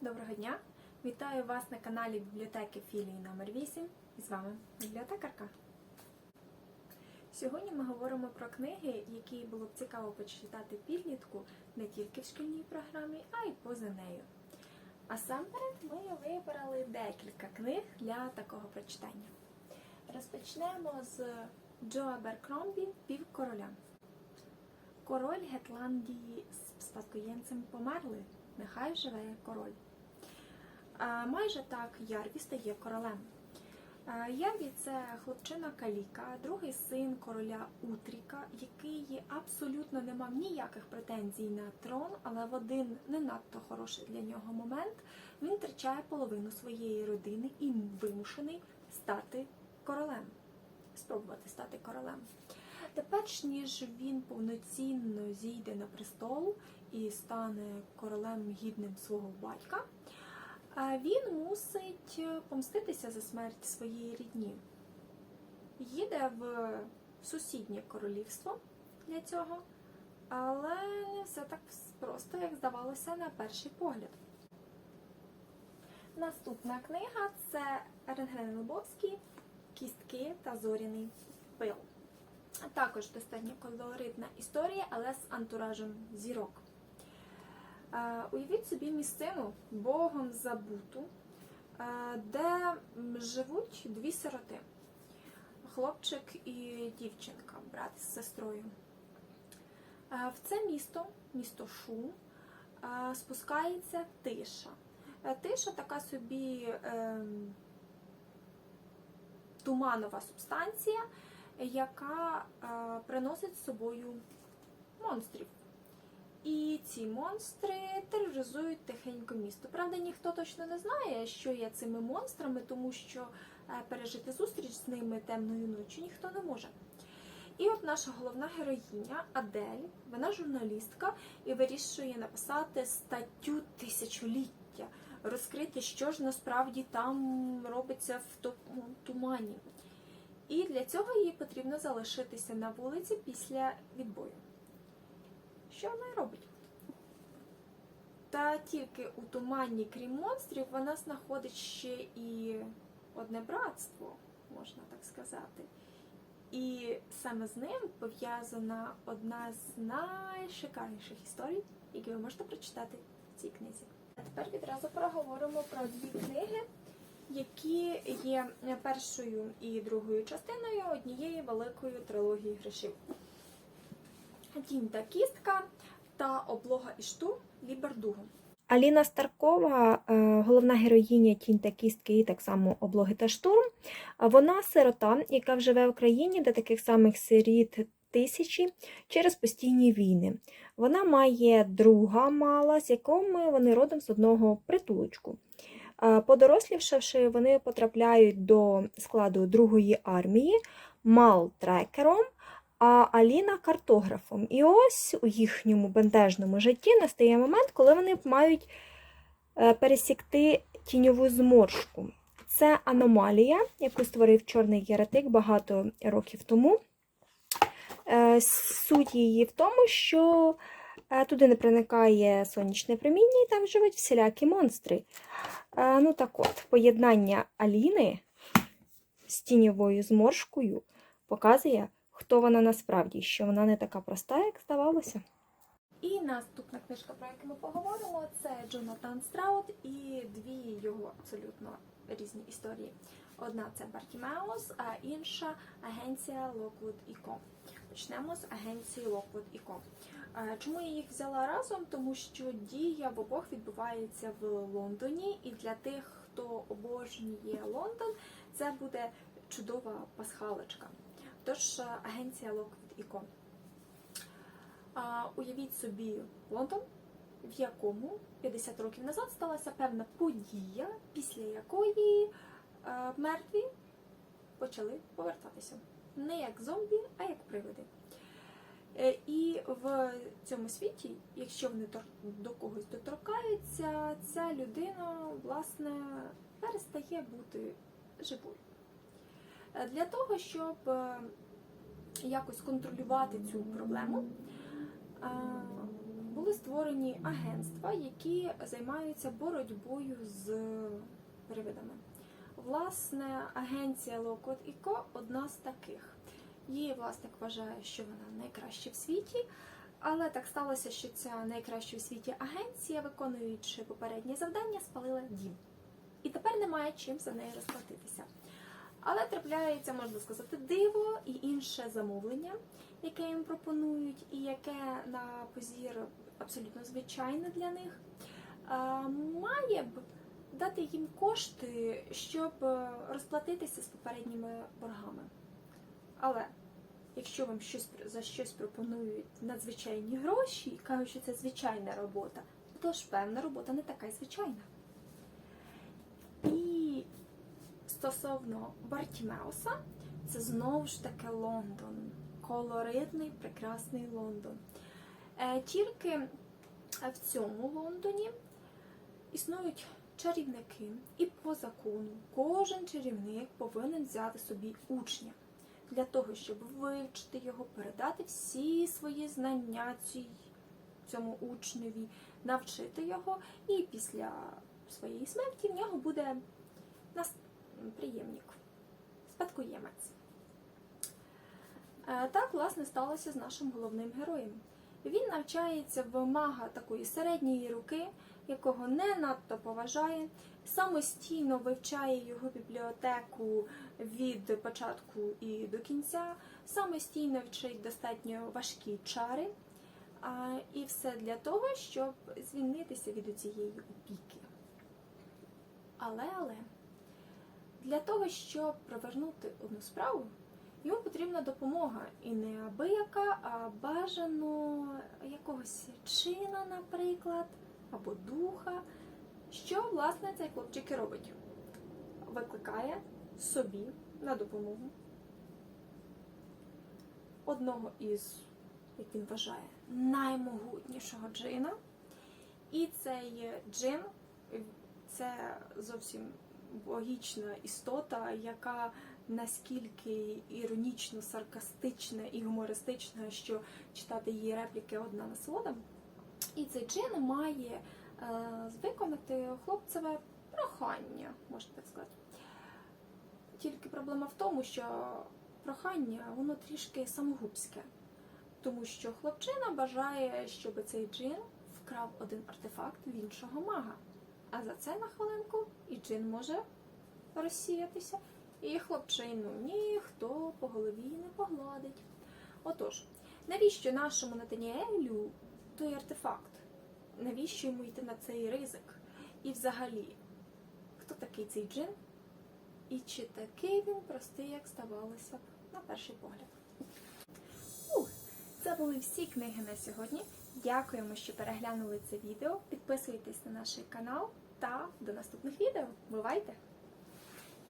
Доброго дня! Вітаю вас на каналі бібліотеки філії номер 8 і з вами бібліотекарка. Сьогодні ми говоримо про книги, які було б цікаво почитати підлітку не тільки в шкільній програмі, а й поза нею. А сам ми вибрали декілька книг для такого прочитання. Розпочнемо з Джоа Беркромбі Півкороля. Король Гетландії з спадкоємцем померли. Нехай живе король. Майже так Ярві стає королем. Ярві це хлопчина Каліка, другий син короля Утріка, який абсолютно не мав ніяких претензій на трон, але в один не надто хороший для нього момент він втрачає половину своєї родини і вимушений стати королем. Спробувати стати королем. Тепер, ніж він повноцінно зійде на престол і стане королем гідним свого батька, він мусить помститися за смерть своєї рідні. Їде в сусіднє королівство для цього, але не все так просто, як здавалося на перший погляд. Наступна книга це Рентген Лобовський Кістки та зоряний пил. Також достатньо колоритна історія, але з антуражем зірок. Уявіть собі місцину Богом забуту, де живуть дві сироти: хлопчик і дівчинка, брат з сестрою. В це місто, місто Шу, е, спускається тиша. Е, Тиша така собі ем, туманова субстанція, яка е, приносить з собою монстрів. І ці монстри тероризують тихенько місто. Правда, ніхто точно не знає, що є цими монстрами, тому що е, пережити зустріч з ними темною ночі ніхто не може. І от наша головна героїня Адель, вона журналістка і вирішує написати статтю тисячоліття, розкрити, що ж насправді там робиться в тумані. І для цього їй потрібно залишитися на вулиці після відбою. Що вона й робить? Та тільки у туманні, крім монстрів, вона знаходить ще і одне братство, можна так сказати. І саме з ним пов'язана одна з найшикарніших історій, які ви можете прочитати в цій книзі. А тепер відразу проговоримо про дві книги, які є першою і другою частиною однієї великої трилогії грішів. Тінь та кістка та облога і штурм Лібердугу. Аліна Старкова, е, головна героїня Тінь та кістки і так само облоги та штурм. Вона сирота, яка вживе в країні, де таких самих сиріт тисячі через постійні війни. Вона має друга мала, з якими вони родом з одного притулочку. Е, Подорослівши, вони потрапляють до складу другої армії мал-трекером, а Аліна картографом. І ось у їхньому бентежному житті настає момент, коли вони мають е, пересікти тіньову зморшку. Це аномалія, яку створив чорний єретик багато років тому. Е, Суть її в тому, що е, туди не проникає сонячне проміння і там живуть всілякі монстри. Ну так от, поєднання Аліни з тіньовою зморшкою показує, хто вона насправді, що вона не така проста, як здавалося. І наступна книжка, про яку ми поговоримо, це Джонатан Страут і дві його абсолютно різні історії. Одна це Бартімеус, а інша агенція Lockwood Co. Почнемо з агенції Lockwood Co. Е, Чому я їх взяла разом? Тому що дія в обох відбувається в Лондоні, і для тих, хто обожнює Лондон, це буде чудова пасхалочка. Тож е, агенція Lockwood. Уявіть собі Лондон, в якому 50 років назад сталася певна подія, після якої е, мертві почали повертатися. Не як зомбі, а як привиди. Е, І в цьому світі, якщо вони до когось доторкаються, ця людина, власне, перестає бути живою. Е, Для того, щоб е, якось контролювати цю проблему, були створені агентства, які займаються боротьбою з привидами. Власне, агенція Lockwood Co. одна з таких. Її власник вважає, що вона найкраща в світі, але так сталося, що ця найкраща у світі агенція, виконуючи попереднє завдання, спалила дім. І тепер немає чим за неї розплатитися. Але трапляється, можна сказати, диво і інше замовлення, яке їм пропонують, і яке на позір абсолютно звичайне для них, має б дати їм кошти, щоб е, розплатитися з попередніми боргами. Але якщо вам щось за щось пропонують надзвичайні гроші кажуть, що це звичайна робота, то ж певна робота не така й звичайна. І стосовно Бартімеуса, це знову ж таки Лондон. Колоритний, прекрасний Лондон. Е, Тільки в цьому Лондоні існують чарівники, і по закону кожен чарівник повинен взяти собі учня для того, щоб вивчити його, передати всі свої знання цій, цьому учневі, навчити його, і після своєї смерті в нього буде приємник, спадкоємець. Е, Так, власне, сталося з нашим головним героєм. Він навчається в мага такої середньої руки, якого не надто поважає, самостійно вивчає його бібліотеку від початку і до кінця, самостійно вчить достатньо важкі чари, і все для того, щоб звільнитися від цієї опіки. Але, але для того, щоб провернути одну справу, йому потрібна допомога. І не абияка, а бажано якогось чина, наприклад, або духа. Що, власне, цей хлопчик і робить? Викликає собі на допомогу одного із, як він вважає, наймогутнішого джина. І цей джин це зовсім логічна істота, яка наскільки іронічно, саркастична і гумористична, що читати її репліки одна насолода. І цей джин має е, виконати хлопцеве прохання, можна так сказати. Тільки проблема в тому, що прохання воно трішки самогубське, тому що хлопчина бажає, щоб цей джин вкрав один артефакт в іншого мага. А за це на хвилинку і джин може розсіятися, і хлопчину ніхто по голові не погладить. Отож, навіщо нашому Натаніелю той артефакт? Навіщо йому йти на цей ризик? І взагалі, хто такий цей джин? І чи такий він простий, як здавалося б, на перший погляд? Це були всі книги на сьогодні. Дякуємо, що переглянули це відео. Підписуйтесь на наш канал та до наступних відео. Бувайте!